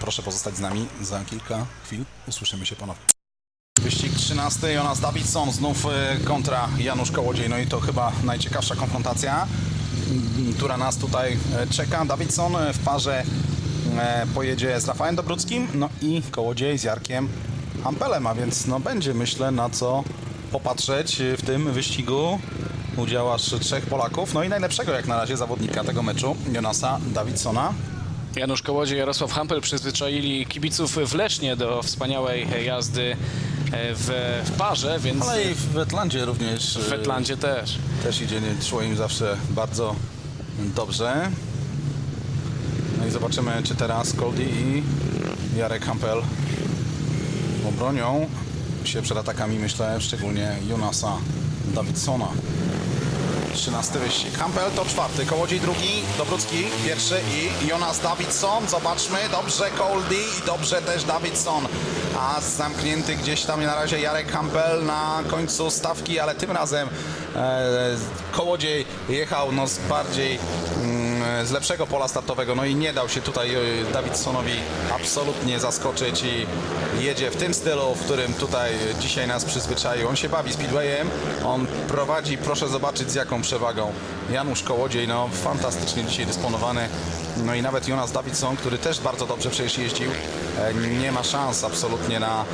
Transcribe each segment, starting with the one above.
Proszę pozostać z nami. Za kilka chwil usłyszymy się ponownie. Wyścig 13. Jonas Davidson znów e, kontra Janusz Kołodziej. No i to chyba najciekawsza konfrontacja, m, która nas tutaj e, czeka. Davidson e, w parze pojedzie z Rafałem Dobruckim, no i Kołodziej z Jarkiem Hampelem, a więc no będzie myślę na co popatrzeć w tym wyścigu. Udział trzech Polaków, no i najlepszego jak na razie zawodnika tego meczu, Jonasa Davidsona. Janusz Kołodziej, Jarosław Hampel przyzwyczaili kibiców w Lesznie do wspaniałej jazdy e, w, w parze, więc Ale i w Wetlandzie również. w e, Wetlandzie też. Też idzie, szło im zawsze bardzo dobrze. No i zobaczymy, czy teraz Cody i Jarek Hampel obronią się przed atakami, myślę, szczególnie Jonasa Davidsona. 13 wyścig. Hampel to czwarty, Kołodziej drugi, Dobrucki pierwszy i Jonas Davidson. Zobaczmy, dobrze Coldy i dobrze też Davidson. A zamknięty gdzieś tam na razie Jarek Hampel na końcu stawki, ale tym razem e, Kołodziej jechał no, z bardziej mm, z lepszego pola startowego, no i nie dał się tutaj e, Davidsonowi absolutnie zaskoczyć i jedzie w tym stylu, w którym tutaj dzisiaj nas przyzwyczaił. On się bawi speedwayem, on prowadzi, proszę zobaczyć z jaką przewagą. Janusz Kołodziej, no fantastycznie dzisiaj dysponowany. No i nawet Jonas Davidson, który też bardzo dobrze przecież jeździł, e, nie ma szans absolutnie na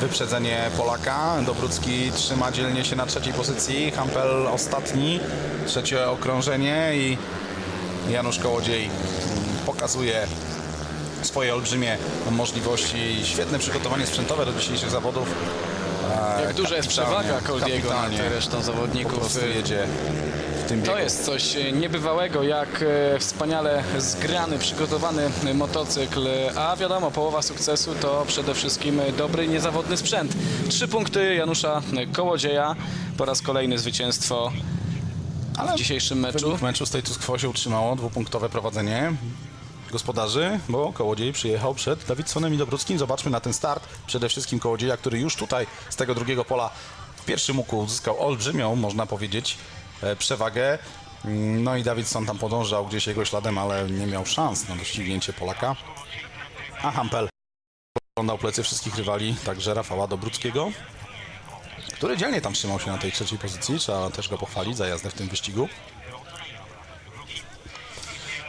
wyprzedzenie Polaka. Dobrucki trzyma dzielnie się na trzeciej pozycji, Hampel ostatni, trzecie okrążenie i Janusz Kołodziej pokazuje swoje olbrzymie możliwości, świetne przygotowanie sprzętowe do dzisiejszych zawodów. E, Jak duża jest przewaga Coldiego nad kapitalnie. resztą zawodników. prostu jedzie w tym biegu. To jest coś niebywałego, jak e, wspaniale zgrany, przygotowany motocykl, a wiadomo, połowa sukcesu to przede wszystkim dobry, niezawodny sprzęt. Trzy punkty Janusza Kołodzieja, po raz kolejny zwycięstwo Ale w dzisiejszym meczu. Wynik meczu status quo się utrzymało, dwupunktowe prowadzenie gospodarzy, bo Kołodziej przyjechał przed Dawidsonem i Dobruckim. Zobaczmy na ten start. Przede wszystkim Kołodzieja, który już tutaj z tego drugiego pola w pierwszym łuku uzyskał olbrzymią, można powiedzieć, e, przewagę. Mm, No i Dawidson tam podążał gdzieś jego śladem, ale nie miał szans na doścignięcie Polaka. A Hampel oglądał plecy wszystkich rywali, także Rafała Dobruckiego, który dzielnie tam trzymał się na tej trzeciej pozycji. Trzeba też go pochwalić za jazdę w tym wyścigu.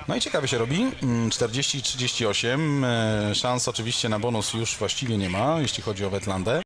No i ciekawie się robi. Mm, 40-38. E, Szans oczywiście na bonus już właściwie nie ma, jeśli chodzi o Wetlandę.